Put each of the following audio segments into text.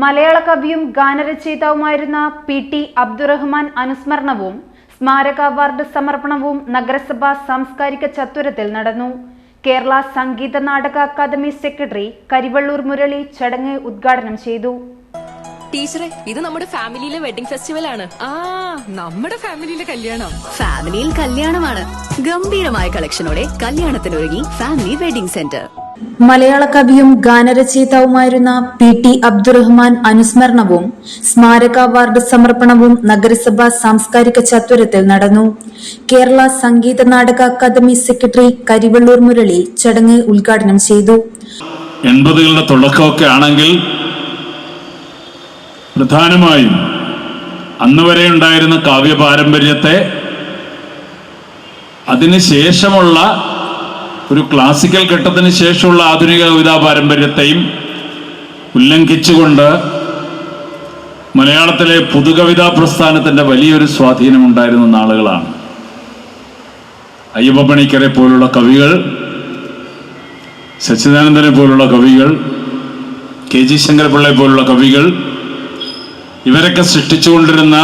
മലയാള കവിയും ഗാനരചയിതാവുമായിരുന്ന P T Abdurahman അനുസ്മരണവും സ്മാരക അവാർഡ് സമർപ്പണവും നഗരസഭാ സാംസ്കാരിക ചത്വരത്തിൽ നടന്നു. കേരള സംഗീത നാടക അക്കാദമി സെക്രട്ടറി കരിവള്ളൂർ മുരളി ചടങ്ങ് ഉദ്ഘാടനം ചെയ്തു. ടീച്ചറെ ഇത് നമ്മുടെ ഫാമിലിയിലെ വെഡിംഗ് ഫെസ്റ്റിവൽ ആണ് ആ നമ്മുടെ ഫാമിലിയിലെ കല്യാണം. ഫാമിലിയിൽ കല്യാണമാണ്. ഗംഭീരമായ കളക്ഷനോടെ കല്യാണത്തിനൊരുങ്ങി ഫാമിലി വെഡിംഗ് സെന്റർ. മലയാള കവിയും ഗാനരചയിതാവുമായിരുന്ന പി ടി അബ്ദുറഹ്മാൻ അനുസ്മരണവും സ്മാരക അവാർഡ് സമർപ്പണവും നഗരസഭാ സാംസ്കാരിക ചത്വരത്തിൽ നടന്നു. കേരള സംഗീത നാടക അക്കാദമി സെക്രട്ടറി കരിവള്ളൂർ മുരളി ചടങ്ങ് ഉദ്ഘാടനം ചെയ്തു. എൺപതുകളുടെ തുടക്കമൊക്കെ ആണെങ്കിൽ പ്രധാനമായും അന്ന് വരെ ഉണ്ടായിരുന്ന കാവ്യ പാരമ്പര്യത്തെ അതിനുശേഷമുള്ള ഒരു ക്ലാസിക്കൽ ഘട്ടത്തിന് ശേഷമുള്ള ആധുനിക കവിതാ പാരമ്പര്യത്തെയും ഉല്ലംഘിച്ചുകൊണ്ട് മലയാളത്തിലെ പുതുകവിതാ പ്രസ്ഥാനത്തിന്റെ വലിയൊരു സ്വാധീനം ഉണ്ടായിരുന്ന നാളുകളാണ്. അയ്യപ്പ പണിക്കരെ പോലുള്ള കവികൾ സച്ചിദാനന്ദനെ പോലുള്ള കവികൾ കെ ജി ശങ്കരപിള്ളയെ പോലുള്ള കവികൾ ഇവരൊക്കെ സൃഷ്ടിച്ചുകൊണ്ടിരുന്ന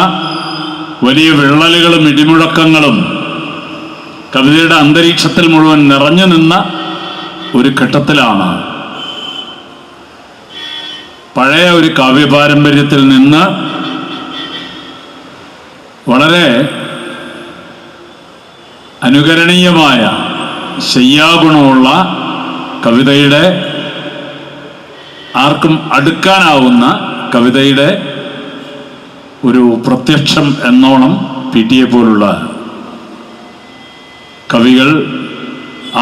വലിയ വിള്ളലുകളും ഇടിമുഴക്കങ്ങളും കവിതയുടെ അന്തരീക്ഷത്തിൽ മുഴുവൻ നിറഞ്ഞു നിന്ന ഒരു ഘട്ടത്തിലാണ് പഴയ ഒരു കാവ്യപാരമ്പര്യത്തിൽ നിന്ന് വളരെ അനുകരണീയമായ ശയ്യാഗുണമുള്ള കവിതയുടെ ആർക്കും അടുക്കാനാവുന്ന കവിതയുടെ ഒരു പ്രത്യക്ഷം എന്നോണം പി ടി എ പോലുള്ള കവികൾ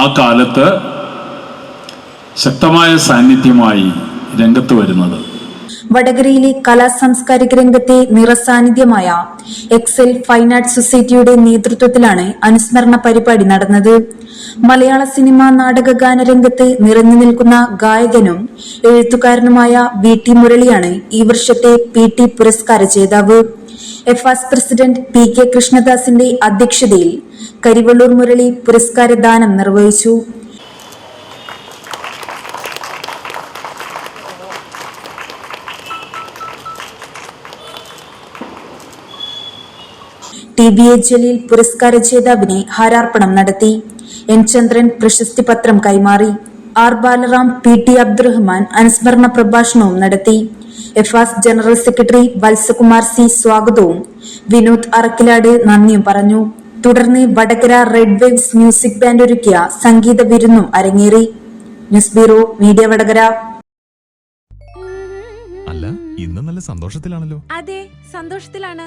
ആ കാലത്ത് ശക്തമായ സാന്നിധ്യമായി രംഗത്ത് വരുന്നത്. വടകരയിലെ കലാ സാംസ്കാരിക രംഗത്തെ നിറസാന്നിധ്യമായ എക്സൽ ഫൈൻ ആർട്സ് സൊസൈറ്റിയുടെ നേതൃത്വത്തിലാണ് അനുസ്മരണ പരിപാടി നടന്നത്. മലയാള സിനിമ നാടക ഗാന രംഗത്ത് നിറഞ്ഞു നിൽക്കുന്ന ഗായകനും എഴുത്തുകാരനുമായ വി ടി മുരളിയാണ് ഈ വർഷത്തെ പി ടി പുരസ്കാര ജേതാവ്. എഫ് ആസ് പ്രസിഡന്റ് പി കെ കൃഷ്ണദാസിന്റെ അധ്യക്ഷതയിൽ കരിവള്ളൂർ മുരളി പുരസ്കാരദാനം നിർവഹിച്ചു. ടി ബി എ ജലീൽ പുരസ്കാര ജേതാവിനെ ഹാരാർപ്പണം നടത്തി. എൻ ചന്ദ്രൻ പ്രശസ്തി പത്രം കൈമാറി. R Balaram P T Abdurahman അനുസ്മരണ പ്രഭാഷണവും നടത്തി. എഫാസ് ജനറൽ സെക്രട്ടറി വത്സകുമാർ സി സ്വാഗതവും വിനോദ് അറക്കിലാട് നന്ദിയും പറഞ്ഞു. തുടർന്ന് Vadakara red waves music band ഒരുക്കിയ സംഗീത വിരുന്നും അരങ്ങേറി. News bureau media Vadakara. അല്ല ഇന്ന് നല്ല സന്തോഷത്തിലാണല്ലോ. അതെ സന്തോഷത്തിലാണ്.